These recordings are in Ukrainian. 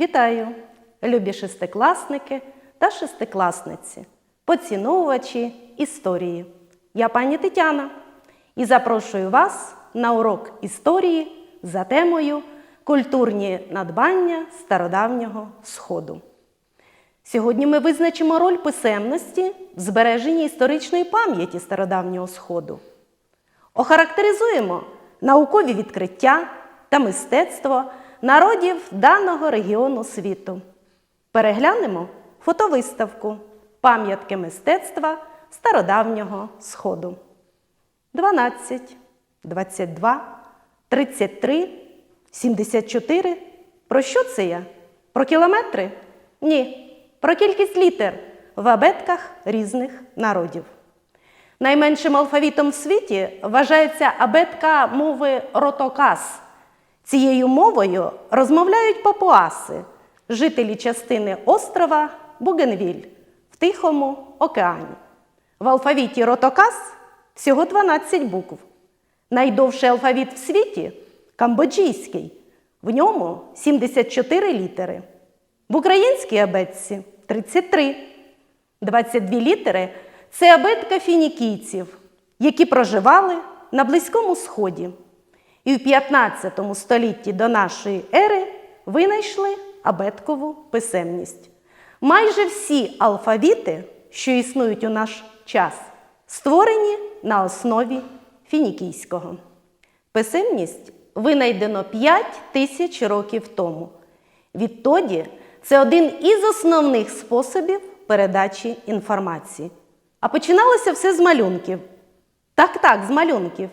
Вітаю, любі шестикласники та шестикласниці, поціновувачі історії. Я пані Тетяна і запрошую вас на урок історії за темою Культурні надбання стародавнього Сходу. Сьогодні ми визначимо роль писемності в збереженні історичної пам'яті стародавнього Сходу. Охарактеризуємо наукові відкриття та мистецтво народів даного регіону світу. Переглянемо фотовиставку Пам'ятки мистецтва стародавнього Сходу. 12, 22, 33, 74. Про що це я? Про кілометри? Ні. Про кількість літер в абетках різних народів. Найменшим алфавітом в світі вважається абетка мови ротокас. Цією мовою розмовляють папуаси, жителі частини острова Бугенвіль в Тихому океані. В алфавіті ротокас всього 12 букв. Найдовший алфавіт в світі камбоджійський. В ньому 74 літери. В українській абетці 33. 22 літери це абетка фінікійців, які проживали на Близькому Сході. І в 15 столітті до нашої ери винайшли абеткову писемність. Майже всі алфавіти, що існують у наш час, створені на основі фінікійського. Писемність винайдено 5 тисяч років тому. Відтоді це один із основних способів передачі інформації. А починалося все з малюнків. Так, так, з малюнків.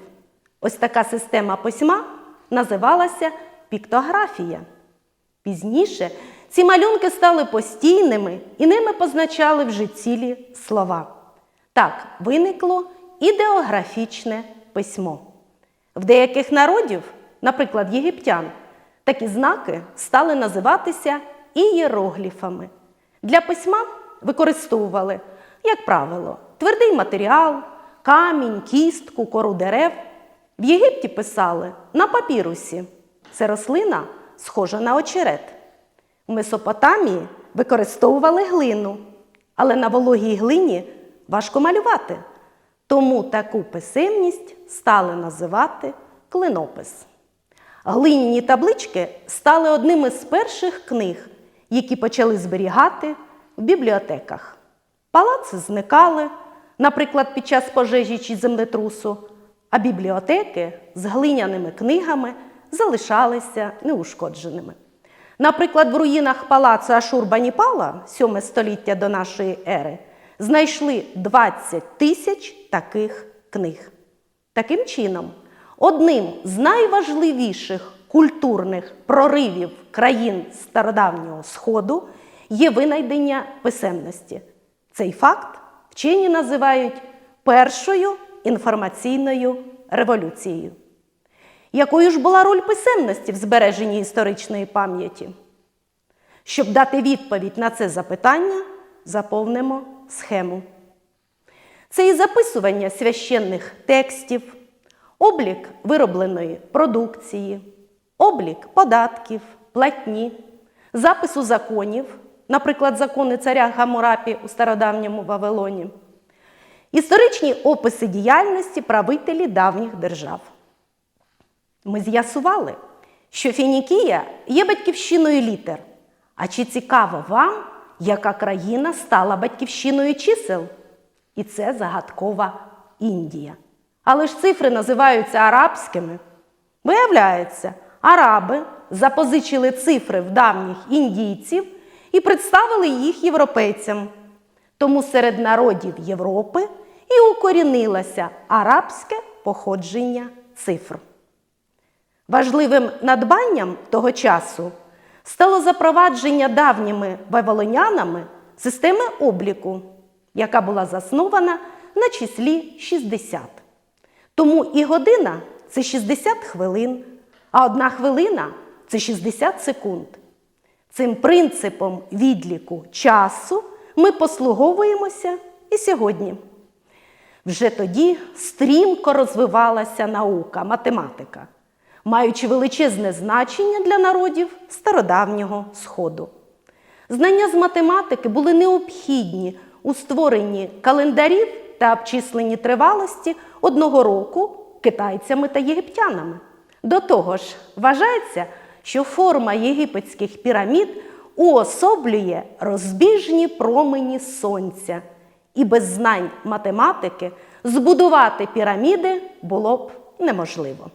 Ось така система письма називалася піктографія. Пізніше ці малюнки стали постійними і ними позначали вже цілі слова. Так виникло ідеографічне письмо. В деяких народів, наприклад, єгиптян, такі знаки стали називатися ієрогліфами. Для письма використовували, як правило, твердий матеріал, камінь, кістку, кору дерев. В Єгипті писали на папірусі. Це рослина схожа на очерет. У Месопотамії використовували глину, але на вологій глині важко малювати. Тому таку писемність стали називати клинопис. Глиняні таблички стали одним із перших книг, які почали зберігати в бібліотеках. Палаци зникали, наприклад, під час пожежі чи землетрусу, а бібліотеки з глиняними книгами залишалися неушкодженими. Наприклад, в руїнах палацу Ашурбаніпала, 7 століття до нашої ери, знайшли 20 тисяч таких книг. Таким чином, одним з найважливіших культурних проривів країн стародавнього Сходу є винайдення писемності. Цей факт вчені називають першою інформаційною революцією. Якою ж була роль писемності в збереженні історичної пам'яті? Щоб дати відповідь на це запитання, заповнимо схему. Це і записування священних текстів, облік виробленої продукції, облік податків, платні, запису законів, наприклад, закони царя Гамурапі у стародавньому Вавилоні, історичні описи діяльності правителі давніх держав. Ми з'ясували, що Фінікія є батьківщиною літер. А чи цікаво вам, яка країна стала батьківщиною чисел? І це загадкова Індія. Але ж цифри називаються арабськими. Виявляється, араби запозичили цифри в давніх індійців і представили їх європейцям. Тому серед народів Європи і укорінилося арабське походження цифр. Важливим надбанням того часу стало запровадження давніми вавилонянами системи обліку, яка була заснована на числі 60. Тому і година це 60 хвилин, а одна хвилина це 60 секунд. Цим принципом відліку часу ми послуговуємося і сьогодні. Вже тоді стрімко розвивалася наука, математика. маючи величезне значення для народів стародавнього Сходу. Знання з математики були необхідні у створенні календарів та обчисленні тривалості одного року китайцями та єгиптянами. До того ж, вважається, що форма єгипетських пірамід уособлює розбіжні промені сонця, і без знань математики збудувати піраміди було б неможливо.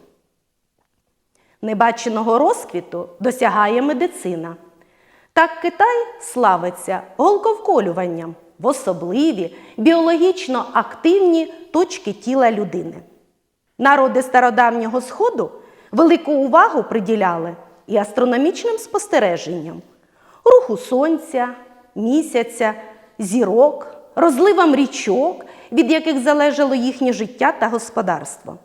Небаченого розквіту досягає медицина. Так Китай славиться голковколюванням в особливі біологічно активні точки тіла людини. Народи стародавнього Сходу велику увагу приділяли і астрономічним спостереженням, руху сонця, місяця, зірок, розливам річок, від яких залежало їхнє життя та господарство.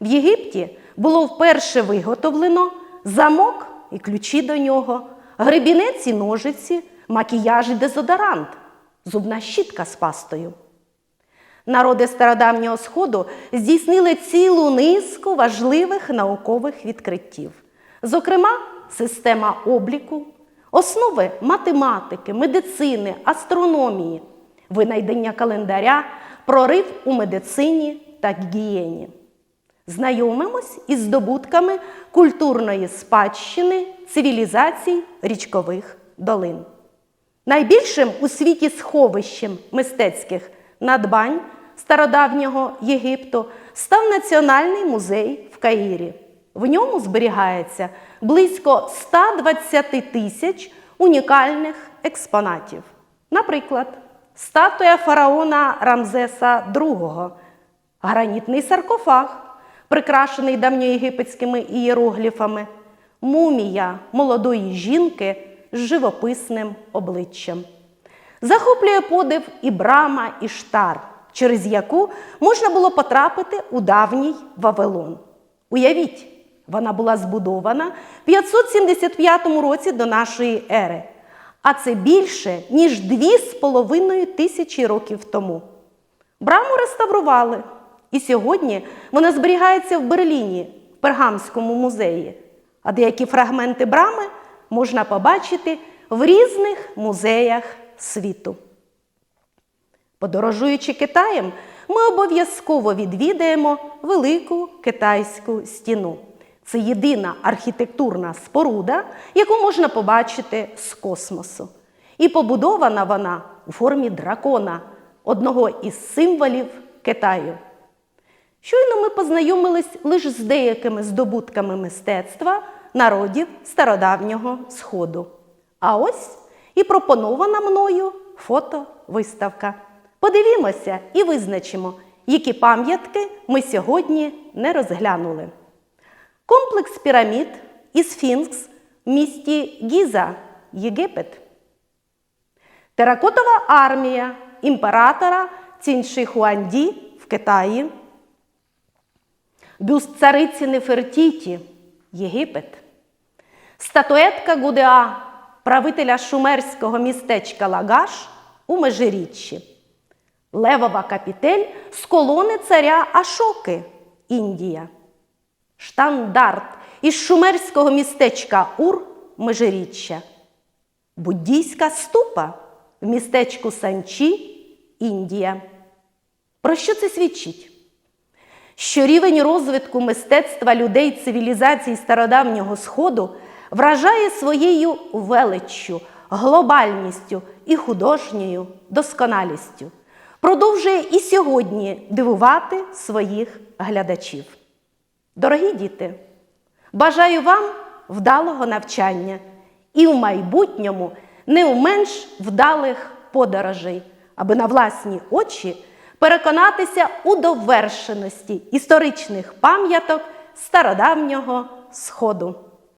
В Єгипті було вперше виготовлено замок і ключі до нього, гребінець і ножиці, макіяж і дезодорант, зубна щітка з пастою. Народи стародавнього Сходу здійснили цілу низку важливих наукових відкриттів, зокрема, система обліку, основи математики, медицини, астрономії, винайдення календаря, прорив у медицині та гігієні. Знайомимось із здобутками культурної спадщини цивілізацій річкових долин. Найбільшим у світі сховищем мистецьких надбань стародавнього Єгипту став Національний музей в Каїрі. В ньому зберігається близько 120 тисяч унікальних експонатів. Наприклад, статуя фараона Рамзеса II, гранітний саркофаг, прикрашений давньоєгипетськими ієрогліфами, мумія молодої жінки з живописним обличчям. Захоплює подив і брама Іштар, через яку можна було потрапити у давній Вавилон. Уявіть, вона була збудована в 575 році до нашої ери, а це більше, ніж 2,5 тисячі років тому. Браму реставрували, і сьогодні вона зберігається в Берліні, в Пергамському музеї, а деякі фрагменти брами можна побачити в різних музеях світу. Подорожуючи Китаєм, ми обов'язково відвідаємо Велику Китайську стіну. Це єдина архітектурна споруда, яку можна побачити з космосу. І побудована вона у формі дракона, одного із символів Китаю. Щойно ми познайомились лише з деякими здобутками мистецтва народів стародавнього Сходу. А ось і пропонована мною фотовиставка. Подивімося і визначимо, які пам'ятки ми сьогодні не розглянули. Комплекс пірамід і Сфінкс в місті Гіза, Єгипет. Теракотова армія імператора Цінши Хуанді в Китаї. Бюст цариці Нефертіті, Єгипет. Статуетка Гудеа, правителя шумерського містечка Лагаш у Межиріччі. Левова капітель з колони царя Ашоки, Індія. Штандарт із шумерського містечка Ур Межиріччя. Буддійська ступа в містечку Санчі, Індія. Про що це свідчить? Що рівень розвитку мистецтва людей цивілізацій стародавнього Сходу вражає своєю величчю, глобальністю і художньою досконалістю, продовжує і сьогодні дивувати своїх глядачів. Дорогі діти, бажаю вам вдалого навчання і в майбутньому не менш вдалих подорожей, аби на власні очі переконатися у довершеності історичних пам'яток стародавнього Сходу.